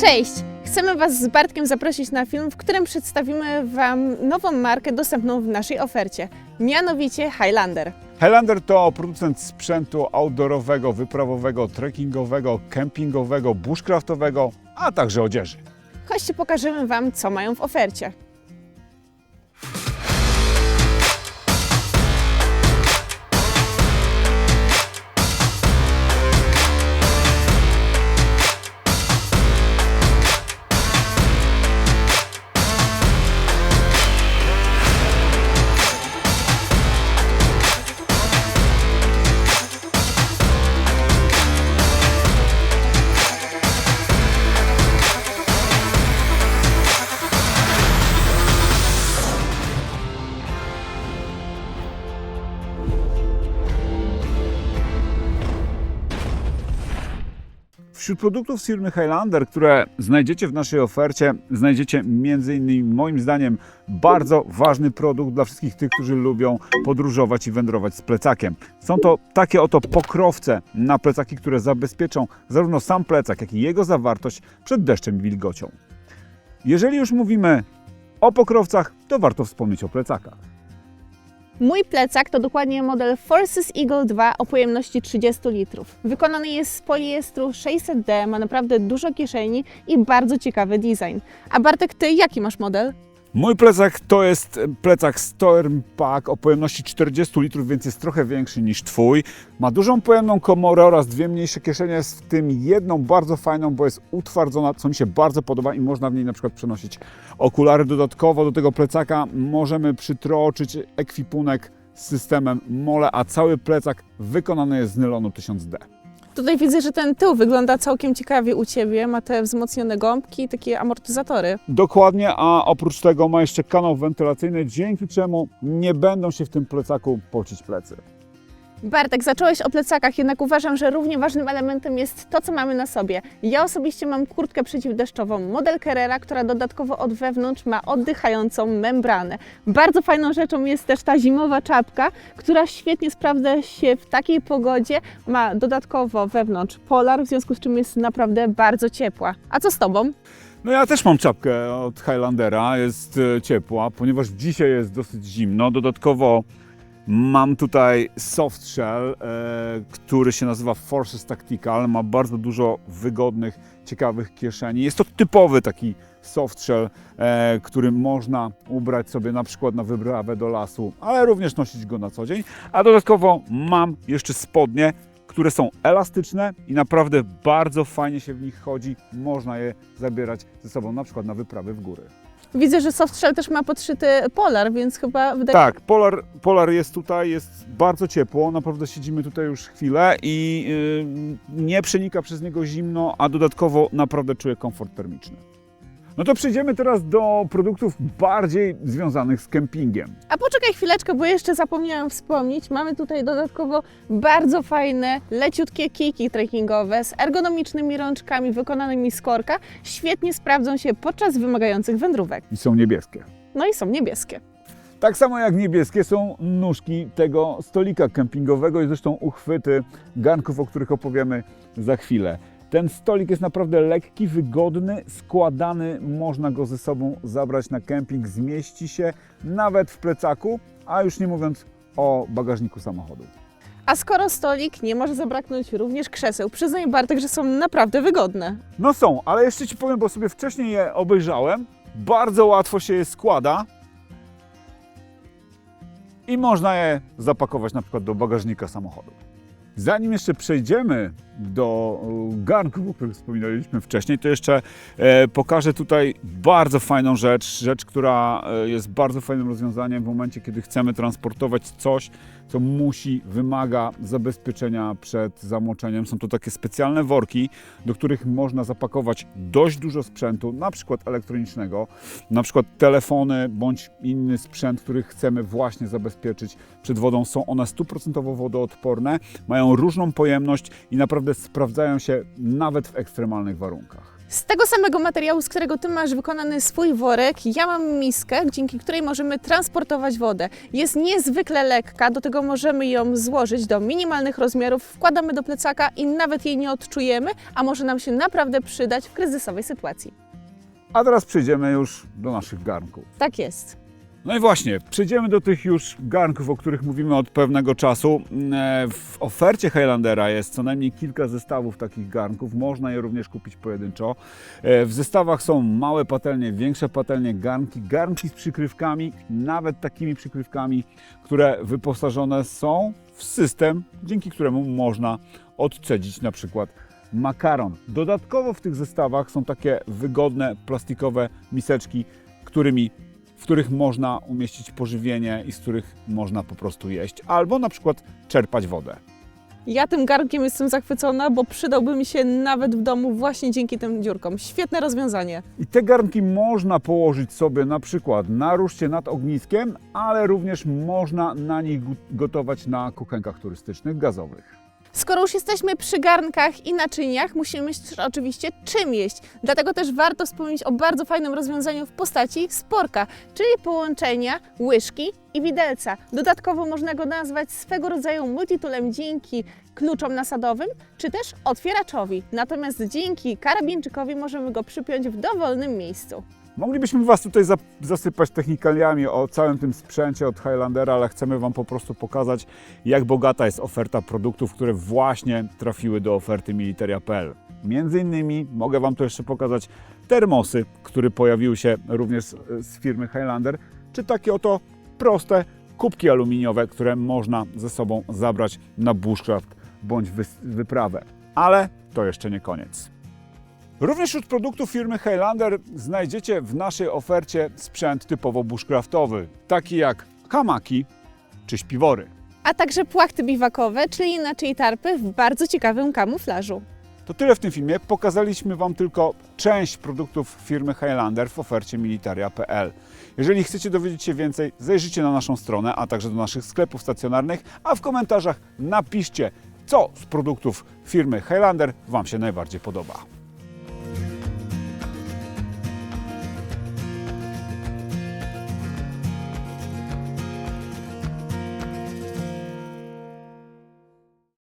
Cześć! Chcemy Was z Bartkiem zaprosić na film, w którym przedstawimy Wam nową markę dostępną w naszej ofercie, mianowicie Highlander. Highlander to producent sprzętu outdoorowego, wyprawowego, trekkingowego, kempingowego, bushcraftowego, a także odzieży. Chodźcie pokażemy Wam, co mają w ofercie. Wśród produktów z firmy Highlander, które znajdziecie w naszej ofercie, znajdziecie m.in. moim zdaniem bardzo ważny produkt dla wszystkich tych, którzy lubią podróżować i wędrować z plecakiem. Są to takie oto pokrowce na plecaki, które zabezpieczą zarówno sam plecak, jak i jego zawartość przed deszczem i wilgocią. Jeżeli już mówimy o pokrowcach, to warto wspomnieć o plecakach. Mój plecak to dokładnie model Forces Eagle 2 o pojemności 30 litrów. Wykonany jest z poliestru 600D, ma naprawdę dużo kieszeni i bardzo ciekawy design. A Bartek, Ty jaki masz model? Mój plecak to jest plecak Storm Pack o pojemności 40 litrów, więc jest trochę większy niż Twój. Ma dużą pojemną komorę oraz dwie mniejsze kieszenie, w tym jedną bardzo fajną, bo jest utwardzona, co mi się bardzo podoba i można w niej na przykład przenosić okulary. Dodatkowo do tego plecaka możemy przytroczyć ekwipunek z systemem MOLE, a cały plecak wykonany jest z nylonu 1000D. Tutaj widzę, że ten tył wygląda całkiem ciekawie u Ciebie. Ma te wzmocnione gąbki, takie amortyzatory. Dokładnie, a oprócz tego ma jeszcze kanał wentylacyjny, dzięki czemu nie będą się w tym plecaku pocić plecy. Bartek, zacząłeś o plecakach, jednak uważam, że równie ważnym elementem jest to, co mamy na sobie. Ja osobiście mam kurtkę przeciwdeszczową model Carrera, która dodatkowo od wewnątrz ma oddychającą membranę. Bardzo fajną rzeczą jest też ta zimowa czapka, która świetnie sprawdza się w takiej pogodzie. Ma dodatkowo wewnątrz polar, w związku z czym jest naprawdę bardzo ciepła. A co z Tobą? No ja też mam czapkę od Highlandera, jest e, ciepła, ponieważ dzisiaj jest dosyć zimno. Dodatkowo mam tutaj soft shell, e, który się nazywa Forces Tactical. Ma bardzo dużo wygodnych, ciekawych kieszeni. Jest to typowy taki soft shell, e, który można ubrać sobie na przykład na wyprawę do lasu, ale również nosić go na co dzień. A dodatkowo mam jeszcze spodnie, które są elastyczne i naprawdę bardzo fajnie się w nich chodzi. Można je zabierać ze sobą na przykład na wyprawy w góry. Widzę, że Softshell też ma podszyty polar, więc chyba wydaje Tak, polar, polar jest tutaj, jest bardzo ciepło, naprawdę siedzimy tutaj już chwilę i yy, nie przenika przez niego zimno, a dodatkowo naprawdę czuję komfort termiczny. No to przejdziemy teraz do produktów bardziej związanych z kempingiem. A poczekaj chwileczkę, bo jeszcze zapomniałam wspomnieć. Mamy tutaj dodatkowo bardzo fajne, leciutkie kijki trekkingowe z ergonomicznymi rączkami wykonanymi z korka. Świetnie sprawdzą się podczas wymagających wędrówek. I są niebieskie. No i są niebieskie. Tak samo jak niebieskie są nóżki tego stolika kempingowego i zresztą uchwyty garnków, o których opowiemy za chwilę. Ten stolik jest naprawdę lekki, wygodny, składany, można go ze sobą zabrać na kemping, zmieści się nawet w plecaku, a już nie mówiąc o bagażniku samochodu. A skoro stolik, nie może zabraknąć również krzeseł. Przyznaj Bartek, że są naprawdę wygodne. No są, ale jeszcze Ci powiem, bo sobie wcześniej je obejrzałem. Bardzo łatwo się je składa i można je zapakować na przykład do bagażnika samochodu. Zanim jeszcze przejdziemy do e, garnków, o których wspominaliśmy wcześniej, to jeszcze e, pokażę tutaj bardzo fajną rzecz, rzecz, która e, jest bardzo fajnym rozwiązaniem w momencie, kiedy chcemy transportować coś, co musi, wymaga zabezpieczenia przed zamoczeniem. Są to takie specjalne worki, do których można zapakować dość dużo sprzętu, na przykład elektronicznego, na przykład telefony bądź inny sprzęt, który chcemy właśnie zabezpieczyć przed wodą. Są one stuprocentowo wodoodporne, mają różną pojemność i naprawdę sprawdzają się nawet w ekstremalnych warunkach. Z tego samego materiału, z którego Ty masz wykonany swój worek, ja mam miskę, dzięki której możemy transportować wodę. Jest niezwykle lekka, do tego możemy ją złożyć do minimalnych rozmiarów, wkładamy do plecaka i nawet jej nie odczujemy, a może nam się naprawdę przydać w kryzysowej sytuacji. A teraz przejdziemy już do naszych garnków. Tak jest. No i właśnie, przejdziemy do tych już garnków, o których mówimy od pewnego czasu. E, W ofercie Highlandera jest co najmniej kilka zestawów takich garnków. Można je również kupić pojedynczo. E, W zestawach są małe patelnie, większe patelnie, garnki, garnki z przykrywkami, nawet takimi przykrywkami, które wyposażone są w system, dzięki któremu można odcedzić na przykład makaron. Dodatkowo w tych zestawach są takie wygodne plastikowe miseczki, którymi w których można umieścić pożywienie i z których można po prostu jeść, albo na przykład czerpać wodę. Ja tym garnkiem jestem zachwycona, bo przydałby mi się nawet w domu właśnie dzięki tym dziurkom. Świetne rozwiązanie. I te garnki można położyć sobie na przykład na ruszcie nad ogniskiem, ale również można na nich gotować na kuchenkach turystycznych gazowych. Skoro już jesteśmy przy garnkach i naczyniach, musimy myśleć oczywiście czym jeść. Dlatego też warto wspomnieć o bardzo fajnym rozwiązaniu w postaci sporka, czyli połączenia łyżki i widelca. Dodatkowo można go nazwać swego rodzaju multitoolem dzięki kluczom nasadowym, czy też otwieraczowi. Natomiast dzięki karabinczykowi możemy go przypiąć w dowolnym miejscu. Moglibyśmy Was tutaj zasypać technikaliami o całym tym sprzęcie od Highlandera, ale chcemy Wam po prostu pokazać, jak bogata jest oferta produktów, które właśnie trafiły do oferty militaria.pl. Między innymi mogę Wam tu jeszcze pokazać termosy, które pojawiły się również z, firmy Highlander, czy takie oto proste kubki aluminiowe, które można ze sobą zabrać na bushcraft bądź wyprawę. Ale to jeszcze nie koniec. Również wśród produktów firmy Highlander znajdziecie w naszej ofercie sprzęt typowo bushcraftowy, taki jak hamaki czy śpiwory. A także płachty biwakowe, czyli inaczej tarpy w bardzo ciekawym kamuflażu. To tyle w tym filmie. Pokazaliśmy Wam tylko część produktów firmy Highlander w ofercie militaria.pl. Jeżeli chcecie dowiedzieć się więcej, zajrzyjcie na naszą stronę, a także do naszych sklepów stacjonarnych, a w komentarzach napiszcie, co z produktów firmy Highlander Wam się najbardziej podoba.